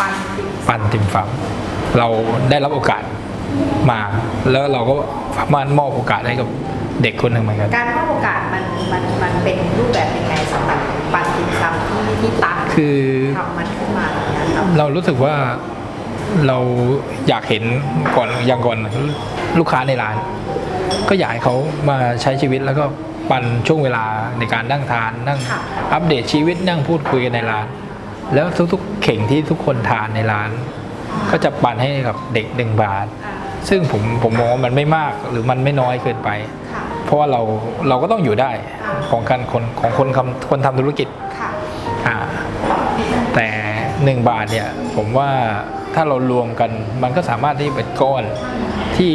ปันติปันติมฟังเราได้รับโอกาสมา แล้วเราก็สามารถมอบโอกาสให้กับเด็กคนหนึ่งเหมือนกันการมอบโอกาสมันมันมันเป็นรูปแบบยังไงสำหรับปันติซัมที่ที่ตั้งคือทำมันขึ้นมาอย่างนั้นครับเรารู้สึกว่าเราอยากเห็นก่อนอย่างก่อนลูกค้าในร้าน ก็อยากให้เขามาใช้ชีวิตแล้วก็ปันช่วงเวลาในการนั่งทานนั่งอัปเดตชีวิตนั่งพูดคุยกันในร้าน แล้วทุกๆ เข่งที่ทุกคนทานในร้าน ก็จะปันให้กับเด็กหนึ่งบาทอ่าซึ่งผมผมมองว่ามันไม่มากหรือมันไม่น้อยเกินไปค่ะเพราะว่าเราเราก็ต้องอยู่ได้ของการคนของคนทำคนทำธุรกิจค่ะอ่าแต่หนึ่งบาทเนี่ยผมว่าถ้าเรารวมกันมันก็สามารถที่เป็นก้อนที่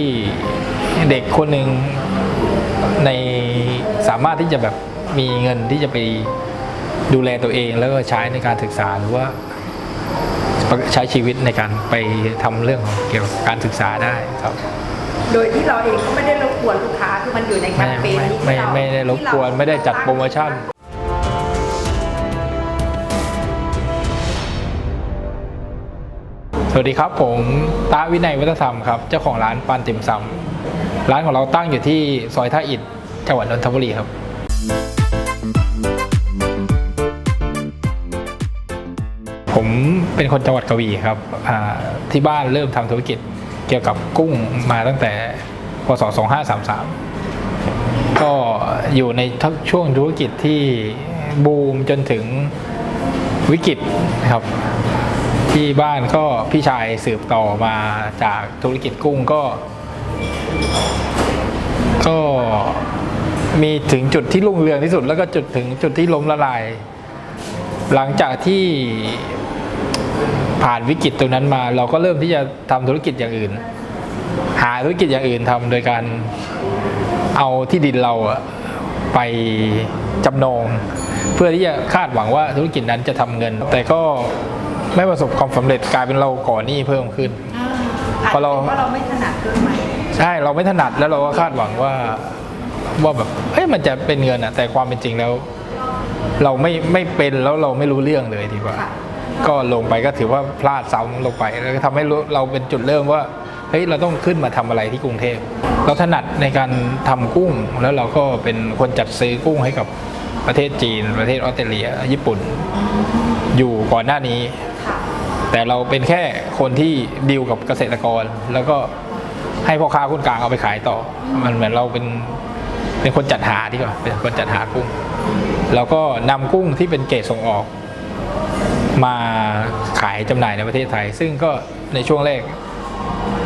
เด็กคนหนึ่งในสามารถที่จะแบบมีเงินที่จะไป ดูแลตัวเองแล้วก็ใช้ในการศึกษาหรือว่าใช้ชีวิตในการไปทำเรื่องของเกี่ยวกับการศึกษาได้ครับ โดยที่เราเองก็ไม่ได้รบกวนลูกค้าคือมันอยู่ในแคไม่มเปญไม่นี้ไม่ที่เราไม่ได้รบกวนที่เาไม่ได้จัดโปรโมชั่นสวัสดีครับผมตาวินัยวัฒนธรรมครับเจ้าของร้านปานติ่มซำร้านของเราตั้งอยู่ที่ซอยท่าอิฐจังหวัดนนทบุรีครับ ผมเป็นคนจังหวัดกระบี่ครับที่บ้านเริ่มทำธุรกิจเกี่ยวกับกุ้งมาตั้งแต่พศ2533 ก็อยู่ในช่วงธุรกิจที่บูมจนถึงวิกฤตครับ ที่บ้านก็พี่ชายสืบต่อมาจากธุรกิจกุ้งก็ ก็มีถึงจุดที่รุ่งเรืองที่สุด แล้วก็จุดถึงจุดที่ล้มละลาย หลังจากที่ผ่านวิกฤตตรงนั้นมา เราก็เริ่มที่จะทำธุรกิจอย่างอื่น หาธุรกิจอย่างอื่นทำโดยการเอาที่ดินเราอะไปจำนองเพื่อที่จะคาดหวังว่าธุรกิจนั้นจะทำเงิน แต่ก็ไม่ประสบความสำเร็จกลายเป็นเราก่อหนี้เพิ่มขึ้นอ่าอาจเพราะจะเราเป็นว่าเราไม่ถนัดเครื่องใหม่ใช่เราไม่ถนัดแล้วเราก็คาดหวังว่าว่าแบบเฮ้ยมันจะเป็นเงินอะแต่ความเป็นจริงแล้ว เราไม่ไม่เป็นแล้วเราไม่รู้เรื่องเลยดีกว่าค่ะก็ลงไปก็ถือว่าพลาดซ้ำลงไปแล้วก็ทำให้รู้เราเป็นจุดเริ่มว่าเฮ้ยเราต้องขึ้นมาทำอะไรที่กรุงเทพ เราถนัดในการทำกุ้ง แล้วเราก็เป็นคนจัดซื้อกุ้งให้กับประเทศจีน ประเทศออสเตรเลีย ญี่ปุ่น อยู่ก่อนหน้านี้ค่ะแต่เราเป็นแค่คนที่ดีลกับเกษตรกร แล้วก็ให้พ่อค้าคนกลางเอาไปขายต่อ มันเหมือนเราเป็นเป็นคนจัดหาดีกว่าเป็นคนจัดหากุ้ง แล้วก็นำกุ้งที่เป็นเกรดส่งออก มาขายจำหน่ายในประเทศไทย ซึ่งก็ในช่วงแรก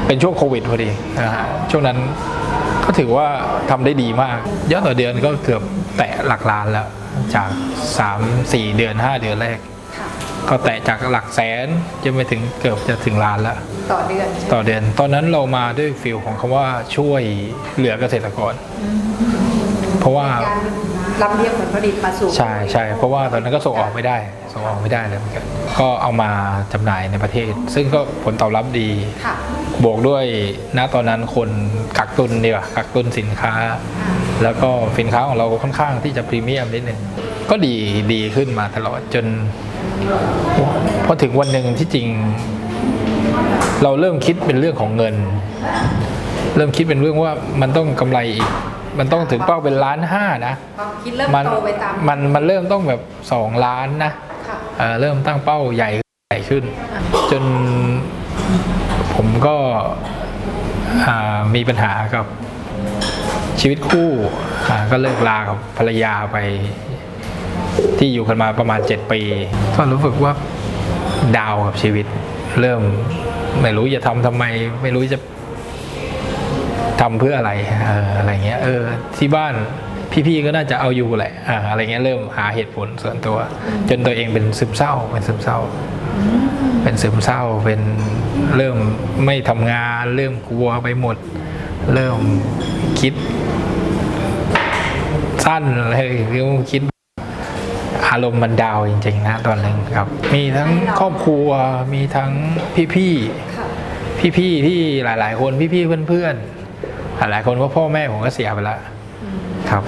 เป็นช่วงโควิดพอดีนะฮะช่วงนั้นก็ถือว่าทำได้ดีมากยอดต่อเดือนก็เกือบแตะหลักล้านแล้ว จาก 3 4 เดือน 5 เดือนแรกค่ะก็แตะจากหลักแสนจะไปถึงเกือบจะถึงล้านแล้ว ต่อเดือนใช่ไหมต่อเดือน ตอนนั้นเรามาด้วยฟิลของคำว่าช่วยเหลือเกษตรกร เพราะว่ากา รลำเลียงผลผลิตมาสู่ใช่ใช่เพราะว่าตอนนั้นก็ส่งออกไม่ได้ส่งออกไม่ได้เลยเหมือนกันก็เอามาจำหน่ายในประเทศ ซึ่งก็ผลตอบรับดีค่ะบวกด้วยณตอนนั้นคนกักตุนดีกว่ากักตุนสินค้า แล้วก็สินค้าของเราค่อนข้างที่จะพรีเมียมนิดนึงก็ดีดีขึ้นมาตลอดจนพอถึงวันหนึ่งที่จริง เราเริ่มคิดเป็นเรื่องของเงิน เริ่มคิดเป็นเรื่องว่ามันต้องกำไรอีก มันต้องถึงเป้าเป็นล้านห้านะความคิดเริ่มมันโตไปตามมันมันเริ่มต้องแบบสองล้านนะค่ะเอ่อเริ่มตั้งเป้าใหญ่ใหญ่ขึ้น จนผมก็อ่ามีปัญหากับชีวิตคู่อ่าก็เลิกลากับภรรยาไป ที่อยู่กันมาประมาณ 7 ปี ก็รู้สึกว่าดาวกับชีวิต เริ่มไม่รู้จะทำทำไม ไม่รู้จะ ทำเพื่ออะไรอออะไรเงี้ยเออที่บ้านพี่ๆก็น่าจะเอาอยู่แหละอะไรเงี้ยเริ่มหาเหตุผลส่วนตัว จนตัวเองเป็นซึมเศร้าเป็นซึมเศร้า เป็นซึมเศร้าเป็นเริ่มไม่ทำงาน เริ่มกลัวไปหมด เริ่มคิด สั้นอะไรเริ่มคิดอารมณ์มันดาวจริงๆนะตอนนึงครับ มีทั้งครอบครัวมีทั้งพี่ๆพี่ๆที่หลายๆคนพี่ๆเพื่อนๆ หลายๆคนก็พ่อแม่ผมก็เสียไปแล้วครับ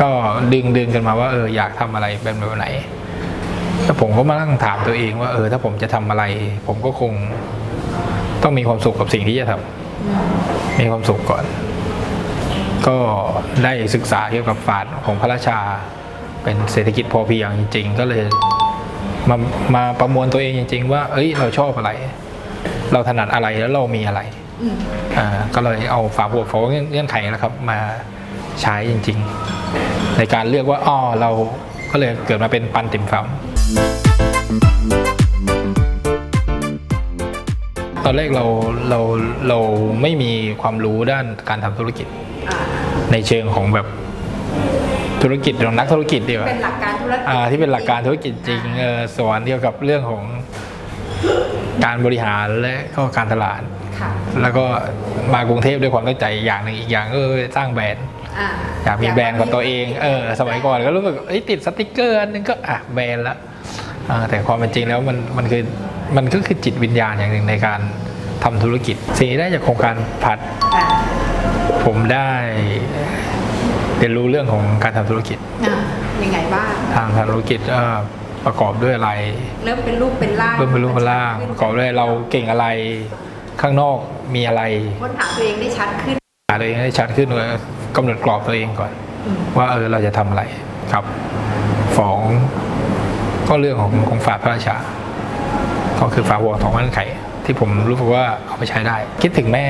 ก็ดึงดึงกันมาว่าเอออยากทำอะไรเป็นแบบไหนแล้วผมก็มานั่งถามตัวเองว่าเออถ้าผมจะทำอะไร ผมก็คงต้องมีความสุขกับสิ่งที่จะทำมีความสุขก่อน ก็ได้ศึกษาเกี่ยวกับศาสตร์ของพระราชา เป็นเศรษฐกิจพอเพียงจริง ๆ ก็เลยมามาประมวลตัวเองจริง ๆ ว่า เอ้ยเราชอบอะไร เราถนัดอะไรแล้วเรามีอะไร อืมอ่าก็เลยเอาฝาบวกฝาเงื่อนไขนะครับมาใช้จริง ๆ ในการเลือกว่าอ้อเราก็เลยเกิดมาเป็นปันติ่มฟำตอนแรกเราเราเราไม่มีความรู้ด้านการทำธุรกิจอ่าในเชิงของแบบธุรกิจของนักธุรกิจดีกว่าเป็นหลักการธุรกิจอ่าที่เป็นหลักการธุรกิจจริงเออสอนเกี่ยวกับเรื่องของการบริหารและก็การตลาดค่ะ แล้วก็มากรุงเทพด้วยความตั้งใจอย่างหนึ่งอีกอย่างก็คือสร้างแบรนด์อ่าอยากมีแบรนด์ของตัวเอง เออ สมัยก่อนก็รู้สึกเอ้ยติดสติกเกอร์อันนึงก็อะแบรนด์ละอ่าแต่ความเป็นจริงแล้วมันมันคือมันก็คือจิตวิญญาณอย่างหนึ่งในการทำธุรกิจสิ่งที่ได้จากโครงการผัดอ่าผมได้เรียนรู้เรื่องของการทำธุรกิจอ่ายังไงบ้างทางทางธุรกิจเอ่อประกอบด้วยอะไร เริ่มเป็นรูปเป็นร่างเริ่มเป็นรูปเป็นร่างประกอบด้วยเราเก่งอะไร ข้างนอกมีอะไรค้นหาตัวเองได้ชัดขึ้นหาตัวเองให้ชัดขึ้นว่ากำหนดกรอบตัวเองก่อนอืมว่าเออเราจะทำอะไรครับสองก็เรื่องของของฝาพระราชา ก็คือฝาหัวทองมันไข่ที่ผมรู้สึกว่าเอาไปใช้ได้ คิดถึงแม่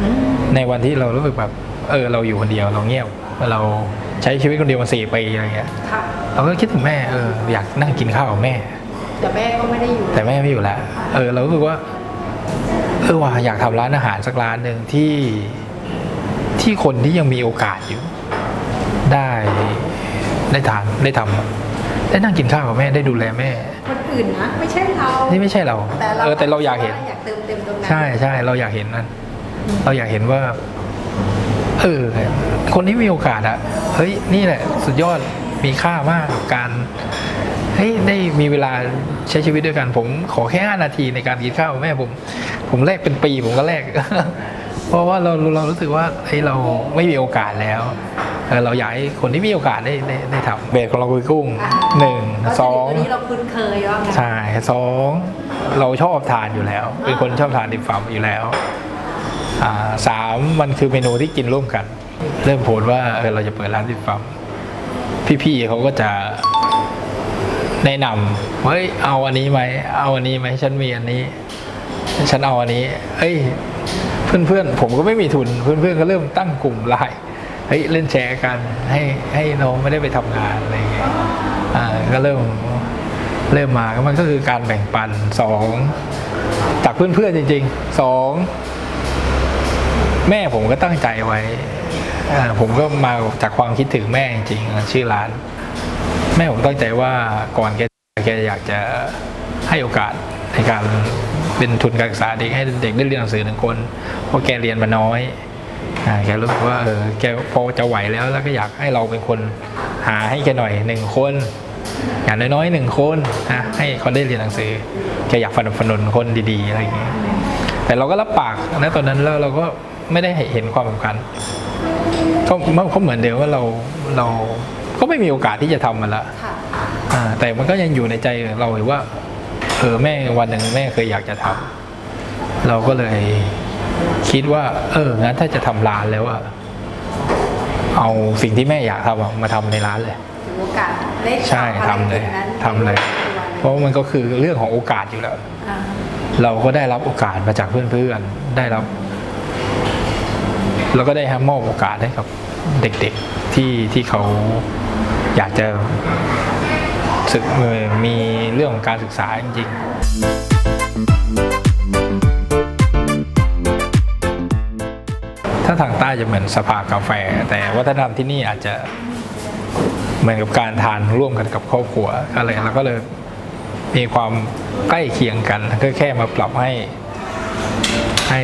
อืมในวันที่เรารู้สึกแบบเออเราอยู่คนเดียวเราเงียบเราใช้ชีวิตคนเดียวมาสี่ปีอะไรเงี้ยค่ะเราก็คิดถึงแม่เอออยากนั่งกินข้าวกับแม่ แต่แม่ก็ไม่ได้อยู่ แต่แม่ไม่อยู่แล้วเออเรารู้สึกว่า เออว่าอยากทำร้านอาหารสักร้านหนึ่งที่ที่คนที่ยังมีโอกาสอยู่ ได้ได้ทานได้ทำอะได้นั่งกินข้าวกับแม่ได้ดูแลแม่ คนอื่นนะไม่ใช่เรานี่ไม่ใช่เราแต่เราเออแต่เราอยากเห็นอยากเติมเต็มตรงนั้นใช่ใช่เราอยากเห็นนั่นเราอยากเห็นว่า เออ คนที่มีโอกาสอะเฮ้ยนี่แหละ สุดยอดมีค่ามากกับการเฮ้ยได้มีเวลาใช้ชีวิตด้วยกันผมขอแค่ห้านาทีในการกินข้าวกับแม่ผม ผมแลกเป็นปีผมก็แลกเพราะว่าเราเรารู้สึกว่าเฮ้ยเราไม่มีโอกาสแล้วเออเราอยากให้คนที่มีโอกาสได้ได้ได้ทำเบสของเราคือกุ้งอ่าหนึ่งวัตสถุอดิบงตัวนี้เราคุ้นเคยว่างั้นใช่สองเราชอบทานอยู่แล้ว เป็นคนชอบทานดิบฝัมอยู่แล้วอ่าสามมันคือเมนูที่กินร่วมกัน เริ่มโผลว่าเออเราจะเปิดร้านดิบฝัมพี่ๆเขาก็จะแนะนำเฮ้ยเอาอันนี้ไหมเอาอันนี้ไหมฉันมีอันนี้ ฉันเอาอันนี้ เอ้ย เพื่อนๆ ผมก็ไม่มีทุน เพื่อนๆ ก็เริ่มตั้งกลุ่มไลน์เฮ้ยเล่นแชร์กันให้ให้น้องไม่ได้ไปทำงานอะไรอย่างเงี้ยอ่าก็เริ่มเริ่มมาก็มันก็คือการแบ่งปันสองจากเพื่อนๆจริงๆสองแม่ผมก็ตั้งใจไว้ผมก็มาจากความคิดถึงแม่จริงๆชื่อร้าน แม่ผมตั้งใจว่าก่อนแกแกอยากจะให้โอกาสในการ เป็นทุนการศึกษาเด็กให้เด็กได้เรียนหนังสือหนึ่งคนเพราะแกเรียนมาน้อยอ่าแกรู้สึกว่าเออแกพอจะไหวแล้วแล้วก็อยากให้เราเป็นคนหาให้แกหน่อยหนึ่งคนอย่างน้อยๆหนึ่งคนนะให้เขาได้เรียนหนังสือแกอยากฝันฝันนคนดีๆอะไรอย่างเงี้ยแต่เราก็รับปากนะตอนนั้นแล้วเราก็ไม่ได้เห็นความสำคัญก็ก็เหมือนเดิมว่าเราเราก็ไม่มีโอกาสที่จะทำมันละค่ะอ่าแต่มันก็ยังอยู่ในใจเราอยู่ว่าเออแม่วันหนึ่งแม่เคยอยากจะทำเราก็เลยคิดว่า เอองั้นถ้าจะทำร้านแล้วอะเอาสิ่งที่แม่อยากทำอะมาทำในร้านเลยถือโอกาสได้ใช่ทำเลยทำเลย เพราะมันก็คือเรื่องของโอกาสอยู่แล้วอ่าเราก็ได้รับโอกาสมาจากเพื่อนๆได้รับเราก็ได้ให้มอบโอกาสให้กับเด็กๆที่ที่เขาอยากจะ ศึกมีเรื่องของการศึกษาจริงๆ ถ้าทางใต้จะเหมือนสภากาแฟ แต่วัฒนธรรมที่นี่อาจจะเหมือนกับการทานร่วมกันกับครอบครัวก็เลยเราก็เลยมีความใกล้เคียงกันก็แค่มาปรับให้ให้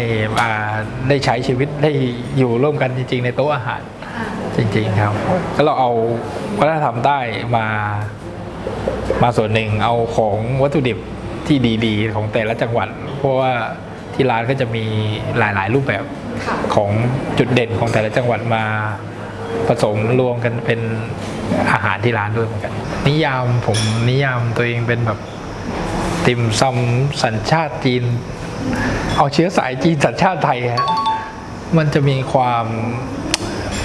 ได้ใช้ชีวิตได้อยู่ร่วมกันจริง ๆ ในโต๊ะอาหารจริง ๆ ครับ แล้วเราเอาวัฒนธรรมใต้มา มาส่วนหนึ่งเอาของวัตถุดิบที่ดีๆ ของแต่ละจังหวัด เพราะว่าที่ร้านก็จะมีหลายๆ รูปแบบค่ะของจุดเด่นของแต่ละจังหวัดมาผสมรวมกันเป็นอาหารที่ร้านด้วยเหมือนกัน นิยามผมนิยามตัวเองเป็นแบบติ่มซำสัญชาติจีน เอาเชื้อสายจีนสัญชาติไทยฮะมันจะมีความ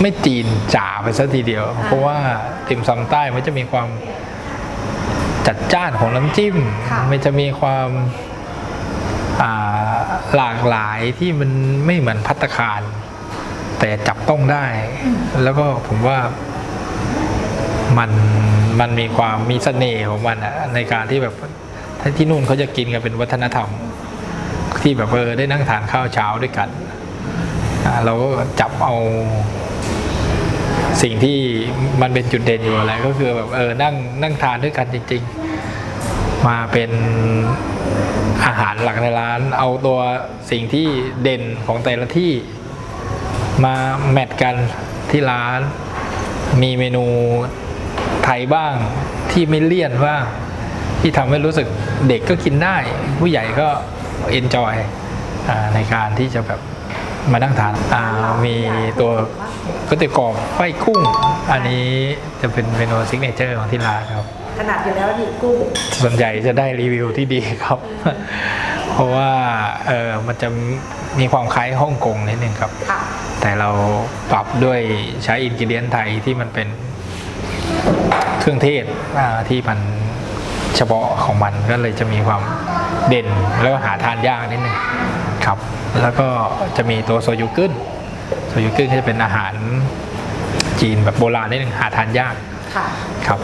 ไม่จีนจ๋าไปซะทีเดียว เพราะว่าติ่มซำใต้มันจะมีความ จัดจ้านของน้ำจิ้ม ค่ะ มันจะมีความอ่าหลากหลายที่มันไม่เหมือนพัตตาคาร แต่จับต้องได้ แล้วก็ผมว่ามันมันมีความมีเสน่ห์ของมันอะในการที่แบบถ้าที่นู่นเขาจะกินกันเป็นวัฒนธรรม ที่แบบเออได้นั่งทานข้าวเช้าด้วยกันอ่าเราก็จับเอา สิ่งที่มันเป็นจุดเด่นอยู่อะไรก็คือแบบเออนั่งนั่งทานด้วยกันจริง ๆ มาเป็นอาหารหลักในร้าน เอาตัวสิ่งที่เด่นของแต่ละที่มาแมทกันที่ร้าน มีเมนูไทยบ้างที่ไม่เลี่ยนบ้างที่ทำให้รู้สึกเด็กก็กินได้ ผู้ใหญ่ก็เอนจอยในการที่จะแบบ มานั่งทานอ่ามีตัวก๋วยเตี๋ยวกรอบไส้กุ้ง อันนี้จะเป็นเมนูซิกเนเจอร์ของที่ร้านครับขนาดอยู่แล้วนี่กุ้งส่วนใหญ่จะได้รีวิวที่ดีครับ เพราะว่าเออมันจะมีความคล้ายฮ่องกงนิดนึงครับค่ะแต่เราปรับด้วยใช้อินกิเดียนไทยที่มันเป็นเครื่องเทศอ่าที่มันเฉพาะของมันก็เลยจะมีความเด่นแล้วก็หาทานยากนิดนึง ครับ แล้วก็จะมีตัวโซยุกึ้นโซยุกึ้นก็จะเป็นอาหารจีนแบบโบราณนิดนึงหาทานยากค่ะครับ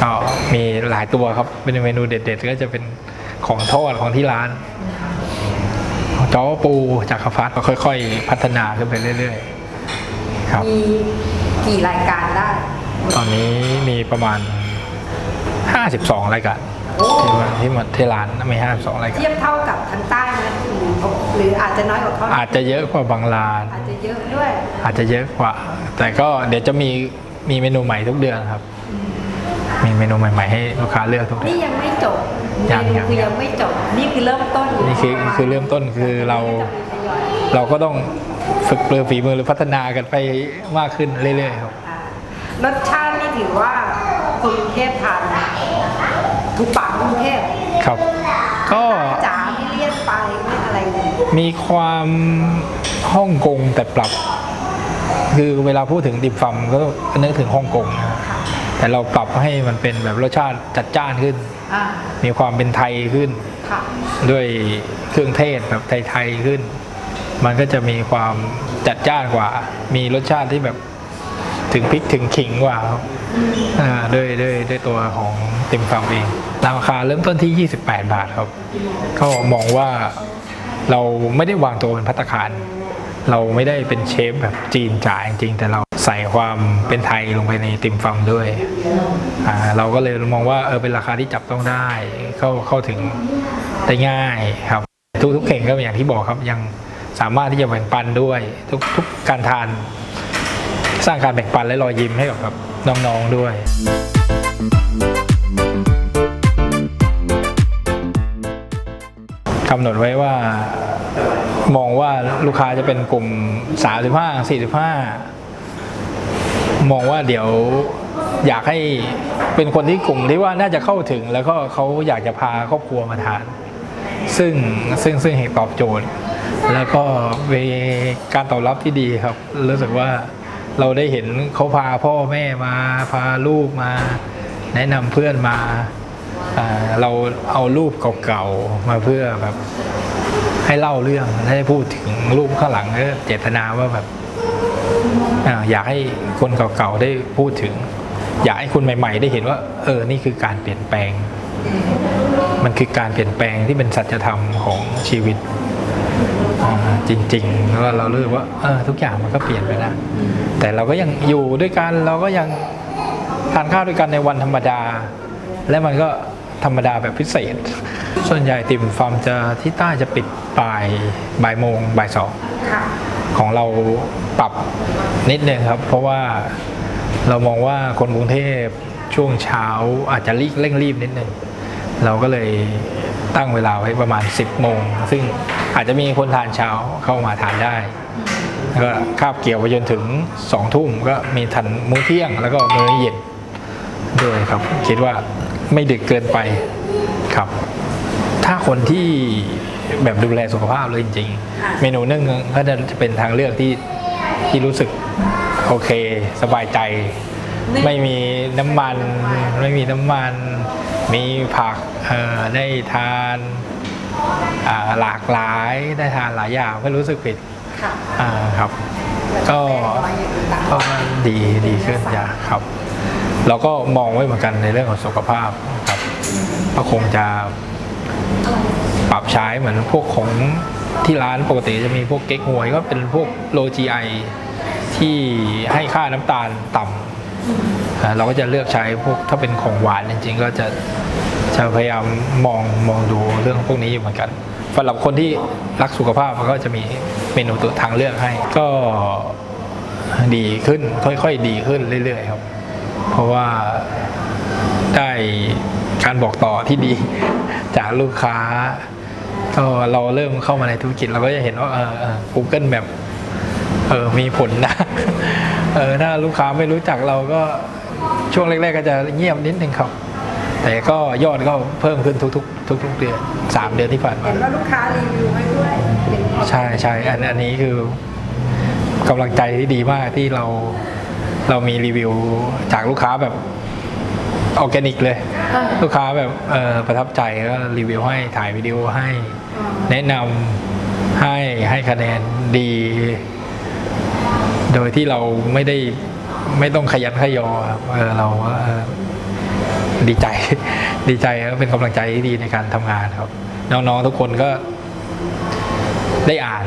ก็มีหลายตัวครับเป็นเมนูเด็ด ๆ ก็จะเป็นของทอดของที่ร้านจ้อปูจากรฟัดก็ค่อย ๆ พัฒนาขึ้นไปเรื่อยๆครับมีกี่รายการได้ ตอนนี้มีประมาณ 52 รายการโอ้ ที่มาที่มาที่ร้านมี52รายการเทียบเท่ากับทางใต้ไหมหรือหรืออาจจะน้อยกว่าเขาอาจจะเยอะกว่าบางร้าน อาจจะเยอะด้วย อาจจะเยอะกว่า แต่ก็เดี๋ยวจะมีมีเมนูใหม่ทุกเดือนครับ มีเมนูใหม่ ๆ ให้ลูกค้าเลือกทุกเดือนนี่ยังไม่จบยังเมนูยัง คือยังไม่จบ นี่คือเริ่มต้นนี่คือคือเริ่มต้นคือเราเราก็ต้องฝึกเปลือฝีมือหรือพัฒนากันไปมากขึ้นเรื่อยๆครับ อ่ารสชาตินี่ถือว่าคนกรุงเทพทาน ถูกปากกรุงเทพครับ ก็จ๋าไม่เลี่ยนไปไม่อะไรเลยมีความฮ่องกงแต่ปรับ คือเวลาพูดถึงดิบฟัมก็นึกถึงฮ่องกงนะแต่เราปรับให้มันเป็นแบบรสชาติจัดจ้านขึ้น อ่ามีความเป็นไทยขึ้น ค่ะ ด้วยเครื่องเทศแบบไทยๆขึ้น มันก็จะมีความจัดจ้านกว่า มีรสชาติที่แบบถึงพริกถึงขิงกว่าครับอ่าด้วยด้วยด้วยตัวของติมซำเอง ราคาเริ่มต้นที่ 28 บาทครับ ก็มองว่าเราไม่ได้วางตัวเป็นพัตคาร เราไม่ได้เป็นเชฟแบบจีนจ๋าจริงๆแต่เราใส่ความเป็นไทยลงไปในติมซำด้วย เราก็เลยมองว่าเออเป็นราคาที่จับต้องได้ เข้าเข้าถึงได้ง่ายครับ ทุกทุกเข่งก็อย่างที่บอกครับยังสามารถที่จะแบ่งปันด้วย ทุกทุกการทาน สร้างการแบ่งปันและรอยยิ้มให้กับแบบน้องๆด้วย กำหนดไว้ว่า มองว่าลูกค้าจะเป็นกลุ่ม 35 45 มองว่าเดี๋ยวอยากให้เป็นคนที่กลุ่มที่ว่าน่าจะเข้าถึง แล้วก็เขาอยากจะพาครอบครัวมาทาน ซึ่งซึ่งซึ่งเหตุตอบโจทย์ แล้วก็มีการตอบรับที่ดีครับ รู้สึกว่าเราได้เห็นเขาพาพ่อแม่มาพาลูกมา แนะนำเพื่อนมาอ่า เราเอารูปเก่าๆมาเพื่อแบบให้เล่าเรื่องให้พูดถึงรูปข้างหลังเจตนาว่าแบบออยากให้คนเก่าๆได้พูดถึง อยากให้คนใหม่ ๆ ได้เห็นว่า เออนี่คือการเปลี่ยนแปลง มันคือการเปลี่ยนแปลงที่เป็นสัจธรรมของชีวิตจริงๆแล้วเราเลือกว่าเออทุกอย่างมันก็เปลี่ยนไปนะแต่เราก็ยังอยู่ด้วยกันเราก็ยังทานข้าวด้วยกันในวันธรรมดา และมันก็ธรรมดาแบบพิเศษ ส่วนใหญ่ติ่มฟาร์มจะที่ใต้จะปิดบ่ายบ่ายโมงบ่ายสองค่ะของเราปรับนิดนึงครับ เพราะว่าเรามองว่าคนกรุงเทพช่วงเช้าอาจจะรีบเร่งรีบนิดนึงเราก็เลยตั้งเวลาไว้ประมาณ 10โมงซึ่งอาจจะมีคนทานเช้าเข้ามาทานได้แล้วก็คาบเกี่ยวไปจนถึงสองทุ่มก็มีทันมื้อเที่ยงแล้วก็มื้อเย็นด้วยครับ คิดว่า ไม่ดึกเกินไปครับ ถ้าคนที่แบบดูแลสุขภาพเลยจริงอะๆเมนูนึ่งก็จะเป็นทางเลือกที่ที่รู้สึกโอเค สบายใจ ไม่มีน้ำมัน ไม่มีน้ำมัน มีผักเอ่อได้ทานอ่าหลากหลายได้ทานหลายอย่างไม่รู้สึกผิดค่ะอ่าครับก็น้อยอย่างอื่นต่างก็ดีดีขึ้นอย่าครับ เราก็มองไว้เหมือนกันในเรื่องของสุขภาพครับก็คงจะปรับใช้เหมือนพวกของที่ร้านปกติจะมีพวกเก๊กฮวยก็เป็นพวกโล GI ที่ให้ค่าน้ำตาลต่ำอ่าเราก็จะเลือกใช้พวกถ้าเป็นของหวานจริงๆ ก็จะจะพยายามมองมองดูเรื่องพวกนี้อยู่เหมือนกันสำหรับคนที่รักสุขภาพมันก็จะมีเมนูตัวทางเลือกให้ ก็ดีขึ้นค่อยๆ ดีขึ้นเรื่อยๆครับ เพราะว่าได้การบอกต่อที่ดีจากลูกค้าก็เราเริ่มเข้ามาในธุรกิจเราก็จะเห็นว่าเออเออ Google แบบเออมีผลนะเออถ้าลูกค้าไม่รู้จักเราก็ช่วงแรก ๆ ก็จะเงียบนิดนึงครับ แต่ก็ยอดก็เพิ่มขึ้นทุกๆทุกๆเดือนสามเดือนที่ผ่านมาเห็นว่าลูกค้ารีวิวให้ด้วยเป็นใช่ใช่อันอันนี้คือกำลังใจที่ดีมากที่เรา เรามีรีวิวจากลูกค้าแบบออร์แกนิกเลยอ่าลูกค้าแบบเออประทับใจก็รีวิวให้ถ่ายวิดีโอให้อ่าแนะนำให้ให้คะแนนดี โดยที่เราไม่ได้ไม่ต้องขยันขยอครับเออเราเออดีใจดีใจครับเป็นกำลังใจที่ดีในการทำงานครับ น้องๆทุกคนก็ได้อ่าน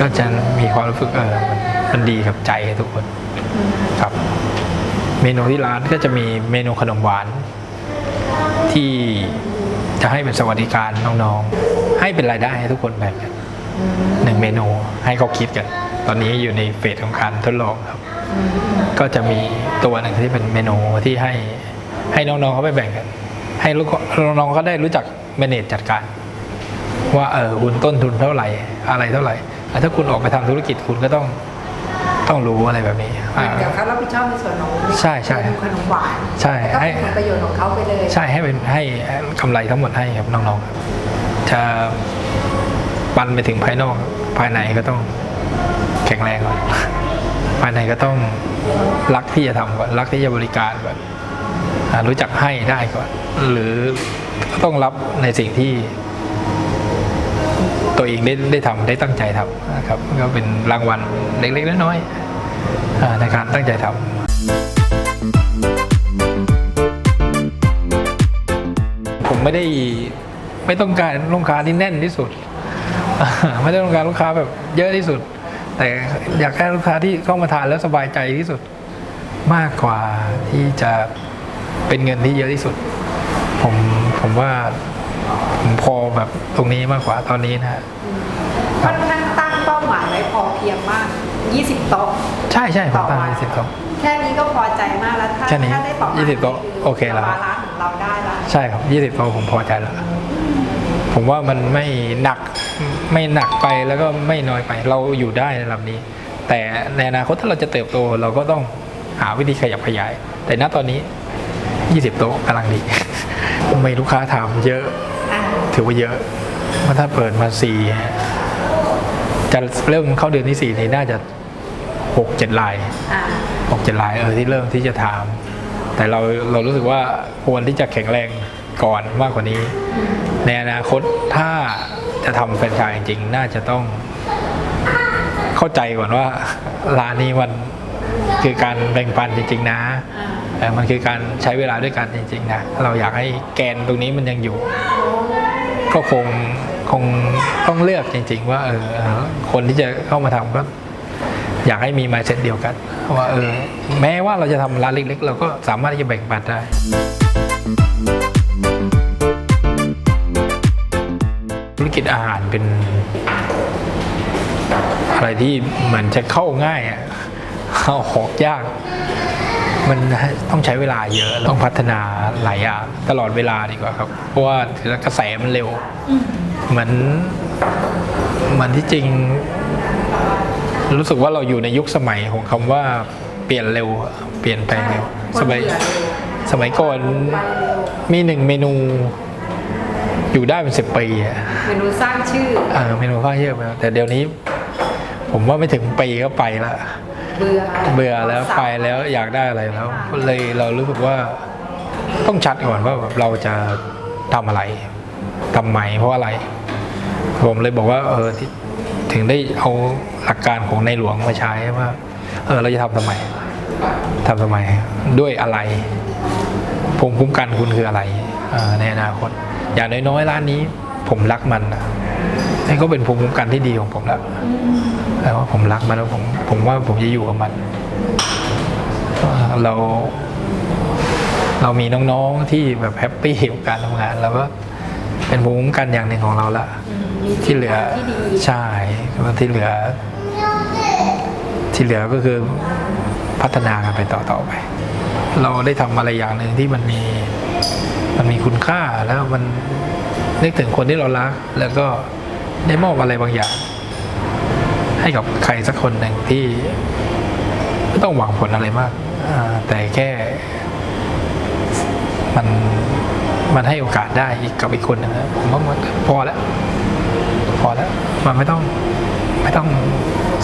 ก็จะมีความรู้สึกเออมันมันดีกับใจทุกคน ครับ เมนูที่ร้านก็จะมีเมนูขนมหวาน ที่จะให้เป็นสวัสดิการน้องๆ ให้เป็นรายได้ให้ทุกคนแบ่งกันหนึ่งเมนูให้เขาคิดกัน ตอนนี้อยู่ในเฟสของการทดลองครับ ก็จะมีตัวหนึ่งที่เป็นเมนูที่ให้ให้น้องๆเขาไปแบ่งกัน ให้ลูกน้องๆเขาได้รู้จักเมเนจจัดการ ว่าเออคุณต้นทุนเท่าไหร่อะไรเท่าไหร่ถ้าคุณออกไปทำธุรกิจคุณก็ต้องต้องรู้อะไรแบบนี้ เดี๋ยวเขารับผิดชอบในส่วนของใช่ใช่เมนูขนมหวานใช่ก็ให้เป็นผลประโยชน์ของเขาไปเลยใช่ให้เป็นให้กำไรทั้งหมดให้ครับน้องๆครับจะปันไปถึงภายนอกภายในก็ต้องแข็งแรงก่อนภายในก็ต้องรักที่จะทำก่อนรักที่จะบริการก่อนอ่ารู้จักให้ได้ก่อน หรือก็ต้องรับในสิ่งที่ ตัวเองได้ได้ทำได้ตั้งใจทำนะครับ ก็เป็นรางวัลเล็กๆน้อยๆอ่า ในการตั้งใจทำผมไม่ได้ไม่ต้องการลูกค้าที่แน่นที่สุด ไม่ได้ต้องการลูกค้าแบบเยอะที่สุด แต่อยากให้ลูกค้าที่เข้ามาทานแล้วสบายใจที่สุดมากกว่าที่จะเป็นเงินที่เยอะที่สุด ผมผมว่าผมพอแบบตรงนี้มากกว่าตอนนี้นะฮะค่อนข้างตั้งเป้าหมายไว้พอเพียงมาก 20 โต๊ะใช่ใช่ผมต่อตั้งวันยี่สิบโต๊ะแค่นี้ก็พอใจมากแล้วถ้าแค่นี้ถ้าได้ต่อมา20โต๊ะโอเคแล้วบาลานซ์ของเราได้แล้วใช่ครับยี่สิบโต๊ะผมพอใจแล้วผมว่ามันไม่หนักไม่หนักไปแล้วก็ไม่น้อยไป เราอยู่ได้ในระดับนี้ แต่ในอนาคตถ้าเราจะเติบโตเราก็ต้องหาวิธีขยับขยาย แต่ณตอนนี้ 20 โต๊ะกำลังดีไม่ลูกค้าถามเยอะอ่าถือว่าเยอะเพราะถ้าเปิดมาสี่จะเริ่มเข้าเดือนที่สี่นี่น่าจะ หกเจ็ดลายอ่าหกเจ็ดลายเออที่เริ่มที่จะถามแต่เราเรารู้สึกว่าควรที่จะแข็งแรงก่อนมากกว่านี้ ในอนาคตถ้าจะทำแฟรนไชส์จริงๆน่าจะต้อง เข้าใจก่อนว่าร้านนี้มันคือการแบ่งปันจริง ๆ นะอ่าเออมันคือการใช้เวลาด้วยกันจริง ๆ นะเราอยากให้แกนตรงนี้มันยังอยู่ ก็คงคงต้องเลือกจริง ๆ ว่าเออคนที่จะเข้ามาทำก็ อยากให้มีมาเซ็ตเดียวกันว่าเออแม้ว่าเราจะทำร้านเล็กๆ เราก็สามารถที่จะแบ่งปันได้ธุรกิจอาหารเป็น อะไรที่เหมือนจะเข้าง่ายอะเข้าหอกยาก มันต้องใช้เวลาเยอะต้องพัฒนาหลายอย่างตลอดเวลาดีกว่าครับ เพราะว่ากระแสมันเร็ว เหมือนเหมันที่จริง รู้สึกว่าเราอยู่ในยุคสมัยของคำว่าเปลี่ยนเร็ว เปลี่ยนแปลงเร็วคนสมัยเบื่อเร็วสมัยก่อนไปเร็วมีหนึ่งเมนูอยู่ได้เป็นสิบปีอะเมนูสร้างชื่อเออเมนูข้าวเยอะไปแล้วแต่เดี๋ยวนี้ ผมว่าไม่ถึงปีก็ไปแล้วเบื่อเบื่อแล้วไปแล้วอยากได้อะไรแล้วเลยเรารู้สึกว่าต้องชัดก่อนว่าแบบเราจะทำอะไรทำไมเพราะอะไร ผมเลยบอกว่าเออที่ ถึงได้เอาหลักการของในหลวงมาใช้ว่า เออเราจะทำทำไมทำทำไมด้วยอะไรภูมิคุ้มกันคุณคืออะไรในอนาคต อย่างน้อยๆร้านนี้ ผมรักมันนะนี่ก็เป็นภูมิคุ้มกันที่ดีของผมแล้วแต่ว่าผมรักมันแล้วผมผมว่าผมจะอยู่กับมันเอ่อเรา เรามีน้องๆที่แบบแฮปปี้กับการทำงาน แล้วก็เป็นภูมิคุ้มกันอย่างหนึ่งของเราละ มีที่เหลือที่ดีใช่แล้วที่เหลือ ที่เหลือก็คือพัฒนากันไปต่อต่อไป เราได้ทำอะไรอย่างหนึ่งที่มันมีมันมีคุณค่าแล้วมันนึกถึงคนที่เรารัก แล้วก็ได้มอบอะไรบางอย่าง ให้กับใครสักคนหนึ่งที่ไม่ต้องหวังผลอะไรมากอ่าแต่แค่มันมันให้โอกาสได้อีกกับอีกคนหนึงนะผมว่ามันพอแล้วพ อแล้วมันไม่ต้องไม่ต้อง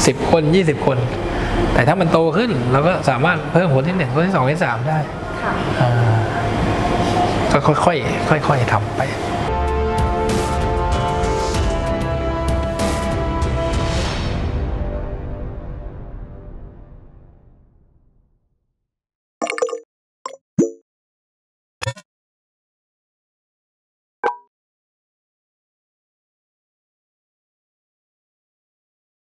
สิบคนยี่สิบคน แต่ถ้ามันโตขึ้นเราก็สามารถเพิ่มคนที่หนึ่งคนที่สองคนที่สามได้ค่ะอ่าก็ค่อยๆค่อยๆทำไป